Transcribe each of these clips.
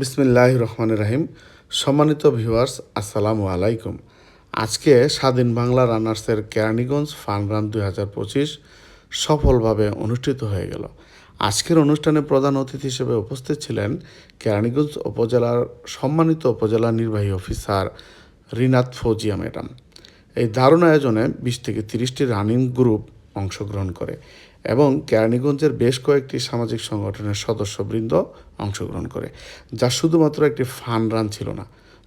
বিসমিল্লাহ রহমান রাহিম। সম্মানিত ভিউয়ার্স, আসসালামু আলাইকুম। আজকে স্বাধীন বাংলা রানার্সের কেরানীগঞ্জ ফান রান দুই হাজার পঁচিশ সফলভাবে অনুষ্ঠিত হয়ে গেল। আজকের অনুষ্ঠানে প্রধান অতিথি হিসেবে উপস্থিত ছিলেন কেরানীগঞ্জ উপজেলার সম্মানিত উপজেলা নির্বাহী অফিসার রিনাত ফৌজিয়া ম্যাডাম। এই দারুণ আয়োজনে বিশ থেকে তিরিশটি রানিং গ্রুপ অংশগ্রহণ করে। এবং কেরানীগঞ্জের বেশ কয়েকটি সামাজিক সংগঠনের সদস্যবৃন্দ অংশগ্রহণ করে, যা শুধুমাত্র একটি ফান রান ছিল না,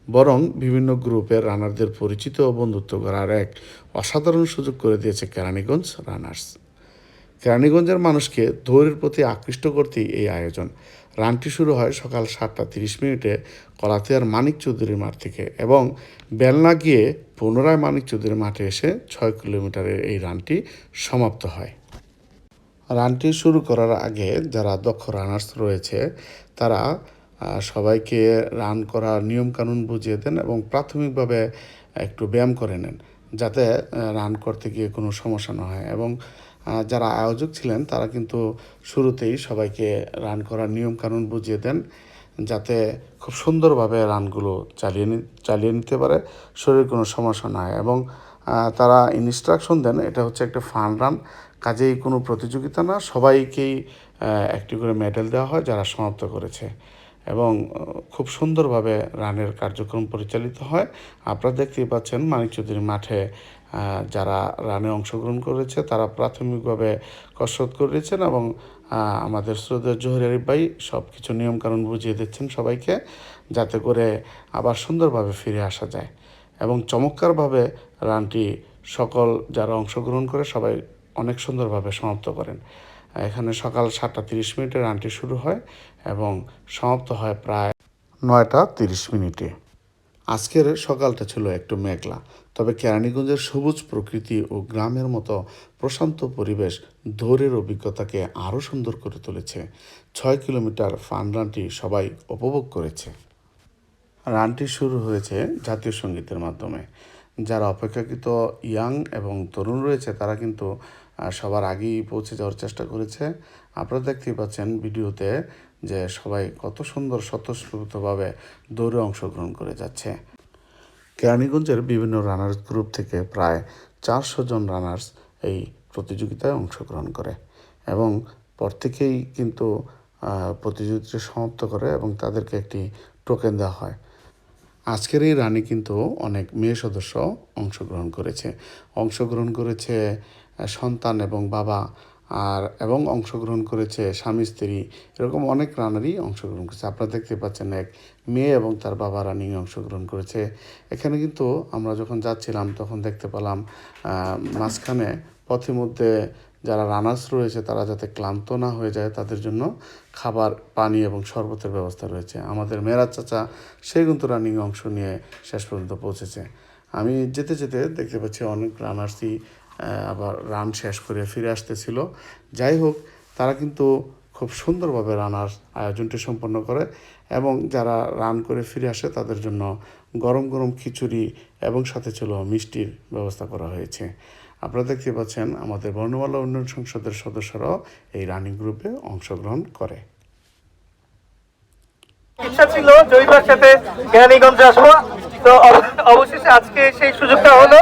বরং বিভিন্ন গ্রুপের রানারদের পরিচিত ও বন্ধুত্ব করার এক অসাধারণ সুযোগ করে দিয়েছে কেরানীগঞ্জ রানার্স। কেরানীগঞ্জের মানুষকে দৌড়ের প্রতি আকৃষ্ট করতেই এই আয়োজন। রানটি শুরু হয় সকাল সাতটা তিরিশ মিনিটে কলাতিয়ার মানিক চৌধুরী মাঠ থেকে এবং বেলনা গিয়ে পুনরায় মানিক চৌধুরী মাঠে এসে ছয় কিলোমিটারের এই রানটি সমাপ্ত হয়। রানটি শুরু করার আগে যারা দক্ষ রানার্স রয়েছে, তারা সবাইকে রান করার নিয়মকানুন বুঝিয়ে দেন এবং প্রাথমিকভাবে একটু ব্যায়াম করে নেন যাতে রান করতে গিয়ে কোনো সমস্যা না হয় এবং যারা আয়োজক ছিলেন তারা কিন্তু শুরুতেই সবাইকে রান করার নিয়মকানুন বুঝিয়ে দেন যাতে খুব সুন্দরভাবে রানগুলো চালিয়ে চালিয়ে নিতে পারে, শরীর কোনো সমস্যা না হয় এবং তারা ইনস্ট্রাকশন দেন, এটা হচ্ছে একটা ফান রান। কাজেই কোনো প্রতিযোগিতা না, সবাইকেই একটি করে মেডেল দেওয়া হয় যারা সমাপ্ত করেছে। এবং খুব সুন্দরভাবে রানের কার্যক্রম পরিচালিত হয়। আপনারা দেখতেই পাচ্ছেন মানিক চৌধুরী মাঠে যারা রানে অংশগ্রহণ করেছে তারা প্রাথমিকভাবে কসরত করেছেন এবং আমাদের শ্রদ্ধেয় জহির আরিফ ভাই সব কিছু নিয়মকানুন বুঝিয়ে দিচ্ছেন সবাইকে যাতে করে আবার সুন্দরভাবে ফিরে আসা যায়। এবং চমৎকারভাবে রানটি সকল যারা অংশগ্রহণ করে সবাই অনেক সুন্দরভাবে সমাপ্ত করেন। এখানে সকাল সাতটা তিরিশ মিনিটে রানটি শুরু হয় এবং সমাপ্ত হয় প্রায় নয়টা তিরিশ মিনিটে। আজকের সকালটা ছিল একটু মেঘলা, তবে কেরানীগঞ্জের সবুজ প্রকৃতি ও গ্রামের মতো প্রশান্ত পরিবেশ দৌড়ের অভিজ্ঞতাকে আরও সুন্দর করে তুলেছে। ছয় কিলোমিটার ফান রানটি সবাই উপভোগ করেছে। রানটি শুরু হয়েছে জাতীয় সঙ্গীতের মাধ্যমে। যারা অপেক্ষাকৃত ইয়াং এবং তরুণ রয়েছে, তারা কিন্তু সবার আগেই পৌঁছে যাওয়ার চেষ্টা করেছে। আপনারা দেখতেই পাচ্ছেন ভিডিওতে যে সবাই কত সুন্দর স্বতঃস্ফূর্তভাবে দৌড়ে অংশগ্রহণ করে যাচ্ছে। কেরানীগঞ্জের বিভিন্ন রানার্স গ্রুপ থেকে প্রায় চারশো জন রানার্স এই প্রতিযোগিতায় অংশগ্রহণ করে এবং প্রত্যেকেই কিন্তু প্রতিযোগিতা সমাপ্ত করে এবং তাদেরকে একটি টোকেন দেওয়া হয়। আজকের এই রানে কিন্তু অনেক মেয়ে সদস্য অংশগ্রহণ করেছে। অংশগ্রহণ করেছে সন্তান এবং বাবা, আর, এবং অংশগ্রহণ করেছে স্বামী, স্ত্রী, এরকম অনেক রানারই অংশগ্রহণ করেছে। আপনারা দেখতে পাচ্ছেন এক মেয়ে এবং তার বাবা রানিংয়ে অংশগ্রহণ করেছে। এখানে কিন্তু আমরা যখন যাচ্ছিলাম তখন দেখতে পেলাম মাঝখানে পথের মধ্যে যারা রানার্স রয়েছে, তারা যাতে ক্লান্ত না হয়ে যায়, তাদের জন্য খাবার, পানি এবং শরবতের ব্যবস্থা রয়েছে। আমাদের মেরাজ চাচা, সে কিন্তু রানিংয়ে অংশ নিয়ে শেষ পর্যন্ত পৌঁছেছে। আমি যেতে যেতে দেখতে পাচ্ছি অনেক রানার্সই আবার রান শেষ করে ফিরে আসতেছিল। যাই হোক, তারা কিন্তু খুব সুন্দরভাবে রানার আয়োজনটি সম্পন্ন করে এবং যারা রান করে ফিরে আসে, তাদের জন্য গরম গরম খিচুড়ি এবং সাথে ছিল মিষ্টির ব্যবস্থা করা হয়েছে। আপনারা দেখতে পাচ্ছেন আমাদের বর্ণমালা উন্নয়ন সংসদের সদস্যরাও এই রানিং গ্রুপে অংশগ্রহণ করে। ইচ্ছা ছিল জয়ীবার সাথে কেরানীগঞ্জে আসব তো অবশেষে আজকে সেই সুযোগটা হলো।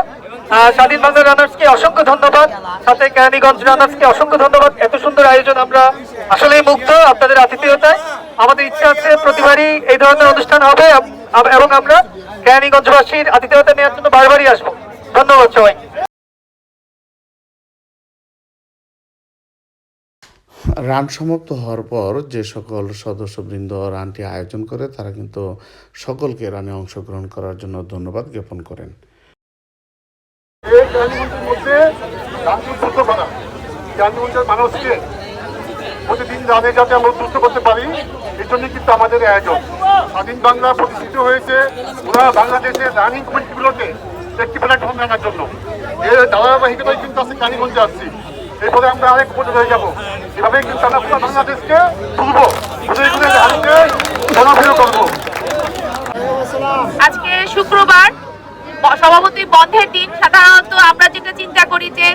স্বাধীন বাংলা রানার্সকে অসংখ্য ধন্যবাদ। সাথে কেরানীগঞ্জ রানার্সকে অসংখ্য ধন্যবাদ। এত সুন্দর আয়োজন আমরা আসলেই মুগ্ধ আপনাদের আতিথেয়তায়। আমাদের ইচ্ছা আছে প্রতিবারই এই ধরনের অনুষ্ঠান হবে এবং আমরা কেরানীগঞ্জবাসীর আতিথেয়তা নেওয়ার জন্য বারবারই আসব। ধন্যবাদ সবাই রান সমাপ্ত হওয়ার পর যে সকল সদস্যবৃন্দ রানটি আয়োজন করে, তারা কিন্তু সকলকে রানে অংশগ্রহণ করার জন্য ধন্যবাদ জ্ঞাপন করেন। মানুষকে প্রতিদিন রানে যাতে আমরা উদ্বুদ্ধ করতে পারি, এই জন্য কিন্তু আমাদের আয়োজন। স্বাধীন বাংলা প্রতিষ্ঠিত হয়েছে ওরা বাংলাদেশের রানিং কমিটিগুলোতে একটি প্ল্যাটফর্ম আনার জন্য। এর ধারাবাহিকতায় কিন্তু আজকে কালীগঞ্জে আসছি। এরপরে আমরা আরেক উপরে হয়ে যাব এভাবে কিন্তু আমরা পুরো বাংলাদেশকে তুলবো আজকে শুক্রবার, সভাপতি বন্ধের দিন। সাধারণত আমরা যেটা চিন্তা করি যে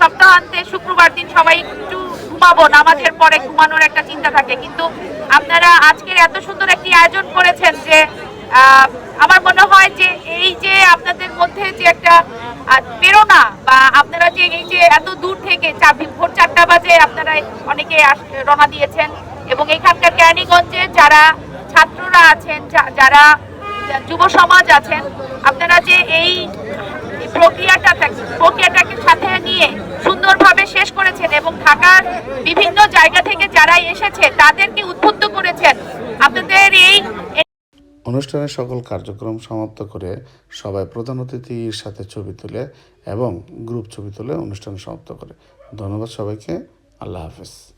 সপ্তাহান্তে শুক্রবার দিন সবাই একটু ঘুমাবো, নামাজের পরে ঘুমানোর একটা চিন্তা থাকে। কিন্তু আপনারা আজকের এত সুন্দর একটি আয়োজন করেছেন যে আমার মনে হয় যে, এই যে আপনাদের মধ্যে যে একটা আহ, প্রেরণা বা আপনারা যে এই যে এত দূর থেকে ভোর চারটা বাজে আপনারা অনেকে রওনা দিয়েছেন এবং এখানকার কেরানীগঞ্জে যারা ছাত্ররা আছেন যারা যুব সমাজ আছেন আপনারা যে এই প্রক্রিয়াটা প্রক্রিয়াটাকে সাথে নিয়ে সুন্দরভাবে শেষ করেছেন এবং ঢাকার বিভিন্ন জায়গা থেকে যারা এসেছে তাদেরকে উদ্বুদ্ধ করেছেন। আপনাদের এই অনুষ্ঠানের সকল কার্যক্রম সমাপ্ত করে সবাই প্রধান অতিথির সাথে ছবি তুলে এবং গ্রুপ ছবি তুলে অনুষ্ঠান সমাপ্ত করে। ধন্যবাদ সবাইকে। আল্লাহ হাফেজ।